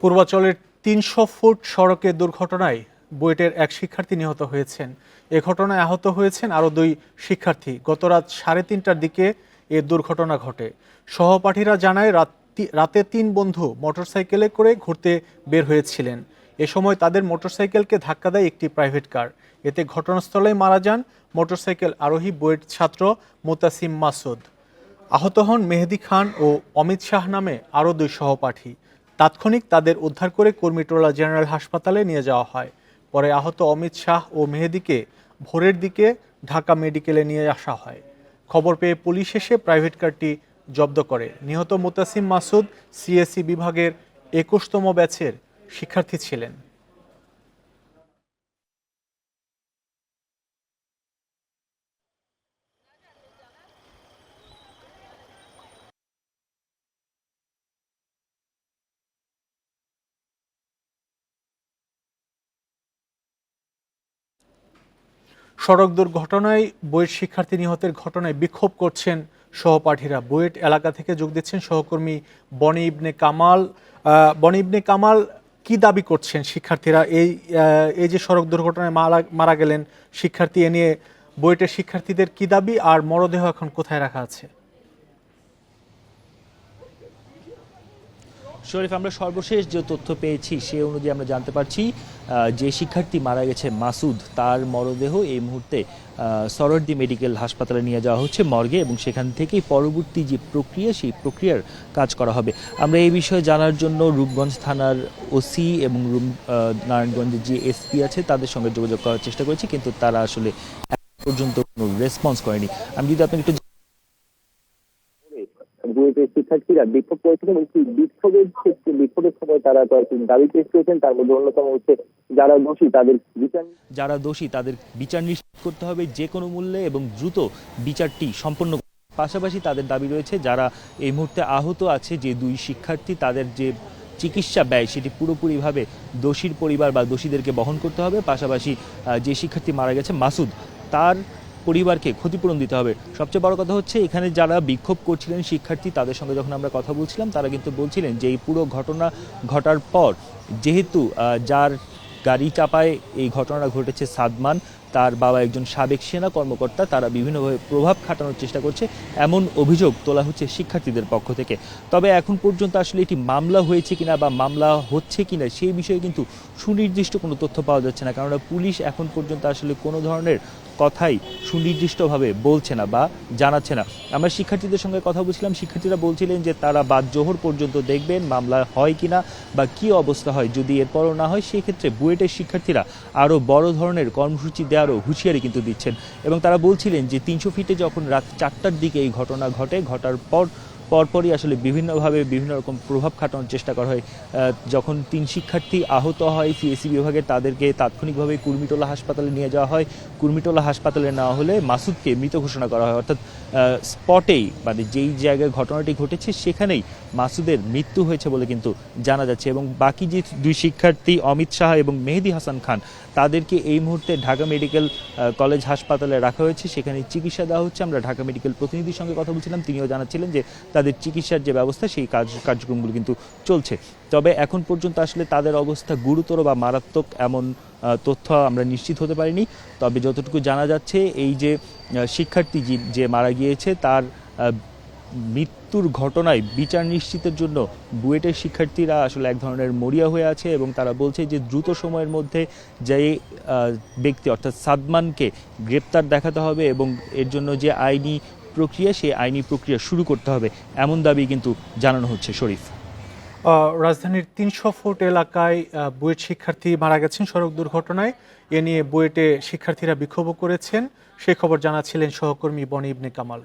পূর্বাচলের তিনশো ফুট সড়কে দুর্ঘটনায় বুয়েটের এক শিক্ষার্থী নিহত হয়েছেন। এ ঘটনায় আহত হয়েছেন আরও দুই শিক্ষার্থী। গতরাত সাড়ে তিনটার দিকে এ দুর্ঘটনা ঘটে। সহপাঠীরা জানায় রাত্রি- রাতে তিন বন্ধু মোটরসাইকেলে করে ঘুরতে বের হয়েছিলেন। এ সময় তাদের মোটরসাইকেলকে ধাক্কা দেয় একটি প্রাইভেট কার। এতে ঘটনাস্থলেই মারা যান মোটরসাইকেল আরোহী বুয়েট ছাত্র মোতাসিম মাসুদ। আহত হন মেহেদি খান ও অমিত শাহ নামে আরও দুই সহপাঠী। তাৎক্ষণিক তাদের উদ্ধার করে কর্মীটোলা জেনারেল হাসপাতালে নিয়ে যাওয়া হয়। পরে আহত অমিত শাহ ও মেহেদিকে ভোরের দিকে ঢাকা মেডিকেলে নিয়ে আসা হয়। খবর পেয়ে পুলিশ এসে প্রাইভেট কারটি জব্দ করে। নিহত মোতাসিম মাসুদ সিএসি বিভাগের একুশতম ব্যাচের শিক্ষার্থী ছিলেন। সড়ক দুর্ঘটনায় বুয়েট শিক্ষার্থী নিহতের ঘটনায় বিক্ষোভ করছেন সহপাঠীরা। বুয়েট এলাকা থেকে যোগ দিচ্ছেন সহকর্মী বনি ইবনে কামাল। বনি ইবনে কামাল কি দাবি করছেন শিক্ষার্থীরা? এই এই যে সড়ক দুর্ঘটনায় মারা মারা গেলেন শিক্ষার্থী, এ নিয়ে বুয়েটের শিক্ষার্থীদের কি দাবি? আর মরদেহ এখন কোথায় রাখা আছে? শরীফ আমরা সর্বশেষ যে তথ্য পেয়েছি সে অনুযায়ী আমরা জানতে পারছি যে শিক্ষার্থী মারা গেছে মাসুদ তার মরদেহ এই মুহূর্তে আহ, মেডিকেল হাসপাতালে নিয়ে যাওয়া হচ্ছে মর্গে এবং সেখান থেকেই পরবর্তী যে প্রক্রিয়া সেই প্রক্রিয়ার কাজ করা হবে। আমরা এই বিষয়ে জানার জন্য রূপগঞ্জ থানার ওসি এবং রূপ নারায়ণগঞ্জের যে এসপি আছে তাদের সঙ্গে যোগাযোগ করার চেষ্টা করেছি কিন্তু তারা আসলে পর্যন্ত কোনো রেসপন্স করেনি। আমি যদি আপনাকে একটু শিক্ষার্থীরা বিক্ষোভ করেছেন এবং সেই বিক্ষোভের ক্ষেত্রে, বিক্ষোভের সময় তারা কয়েকটি দাবি পেশ করেছেন, তার মধ্যে অন্যতম হচ্ছে যারা দোষী, তাদের বিচার যারা দোষী, তাদের বিচার নিশ্চিত করতে হবে যে কোনো মূল্যে এবং দ্রুত বিচারটি সম্পন্ন পাশাপাশি তাদের দাবি রয়েছে, যারা এই মুহূর্তে আহত আছে, যে দুই শিক্ষার্থী, তাদের যে চিকিৎসা ব্যয়, সেটি পুরোপুরিভাবে দোষীর পরিবার বা দোষীদেরকে বহন করতে হবে। পাশাপাশি যে শিক্ষার্থী মারা গেছে, মাসুদ, তার পরিবারকে ক্ষতিপূরণ দিতে হবে। সবচেয়ে বড় কথা হচ্ছে, এখানে যারা বিক্ষোভ করছিলেন শিক্ষার্থী, তাদের সঙ্গে যখন আমরা কথা বলছিলাম, তারা কিন্তু বলছিলেন যে, এই পুরো ঘটনা ঘটার পর যেহেতু যার গাড়ি চাপায় এই ঘটনাটা ঘটেছে সাদমান, তার বাবা একজন সাবেক সেনা কর্মকর্তা, তারা বিভিন্নভাবে প্রভাব খাটানোর চেষ্টা করছে, এমন অভিযোগ তোলা হচ্ছে শিক্ষার্থীদের পক্ষ থেকে। তবে এখন পর্যন্ত আসলে এটি মামলা হয়েছে কিনা বা মামলা হচ্ছে কিনা, সেই বিষয়ে কিন্তু সুনির্দিষ্ট কোনো তথ্য পাওয়া যাচ্ছে না কারণ পুলিশ এখন পর্যন্ত আসলে কোনো ধরনের কথাই সুনির্দিষ্টভাবে বলছে না বা জানাচ্ছে না। আমরা শিক্ষার্থীদের সঙ্গে কথা বলছিলাম, শিক্ষার্থীরা বলছিলেন যে তারা বাদ জোহর পর্যন্ত দেখবেন মামলা হয় কিনা বা কি অবস্থা হয়। যদি এরপরও না হয় সেই ক্ষেত্রে বুয়েটের শিক্ষার্থীরা আরও বড় ধরনের কর্মসূচি দেওয়ারও হুঁশিয়ারি কিন্তু দিচ্ছেন। এবং তারা বলছিলেন যে তিনশো ফিটে যখন রাত চারটার দিকে এই ঘটনা ঘটে, ঘটার পর পরপরই আসলে বিভিন্নভাবে বিভিন্ন রকম প্রভাব খাটানোর চেষ্টা করা হয়। যখন তিন শিক্ষার্থী আহত হয় সিএসসি বিভাগে, তাদেরকে তাৎক্ষণিকভাবে কুর্মিটোলা হাসপাতালে নিয়ে যাওয়া হয়। কুর্মিটোলা হাসপাতালে নেওয়া হলে মাসুদকে মৃত ঘোষণা করা হয়। অর্থাৎ স্পটেই মানে যেই জায়গায় ঘটনাটি ঘটেছে, সেখানেই মাসুদের মৃত্যু হয়েছে বলে কিন্তু জানা যাচ্ছে। এবং বাকি যে দুই শিক্ষার্থী, অমিত শাহ এবং মেহেদি হাসান খান, তাদেরকে এই মুহূর্তে ঢাকা মেডিকেল কলেজ হাসপাতালে রাখা হয়েছে। সেখানে চিকিৎসা দেওয়া হচ্ছে। আমরা ঢাকা মেডিকেল প্রতিনিধির সঙ্গে কথা বলছিলাম। তিনিও জানাচ্ছিলেন যে তাদের চিকিৎসার যে ব্যবস্থা, সেই কাজ, কার্যক্রমগুলো কিন্তু চলছে। তবে এখন পর্যন্ত আসলে তাদের অবস্থা গুরুতর বা মারাত্মক এমন তথ্য আমরা নিশ্চিত হতে পারিনি। তবে যতটুকু জানা যাচ্ছে, এই যে শিক্ষার্থী যে মারা গিয়েছে, তার মৃত্যুর ঘটনায় বিচার নিশ্চিতের জন্য বুয়েটের শিক্ষার্থীরা আসলে এক ধরনের মরিয়া হয়ে আছে এবং তারা বলছে যে, দ্রুত সময়ের মধ্যে যে ব্যক্তি অর্থাৎ সাদমানকে গ্রেপ্তার দেখাতে হবে এবং এর জন্য যে আইনি প্রক্রিয়া, সেই আইনি প্রক্রিয়া শুরু করতে হবে। এমন দাবি কিন্তু জানানো হচ্ছে শরীফ। রাজধানীর তিনশো ফুট এলাকায় বুয়েট শিক্ষার্থী মারা গেছেন সড়ক দুর্ঘটনায়। এ নিয়ে বুয়েটে শিক্ষার্থীরা বিক্ষোভ করেছেন। সে খবর জানাচ্ছিলেন সহকর্মী বনি ইবনে কামাল।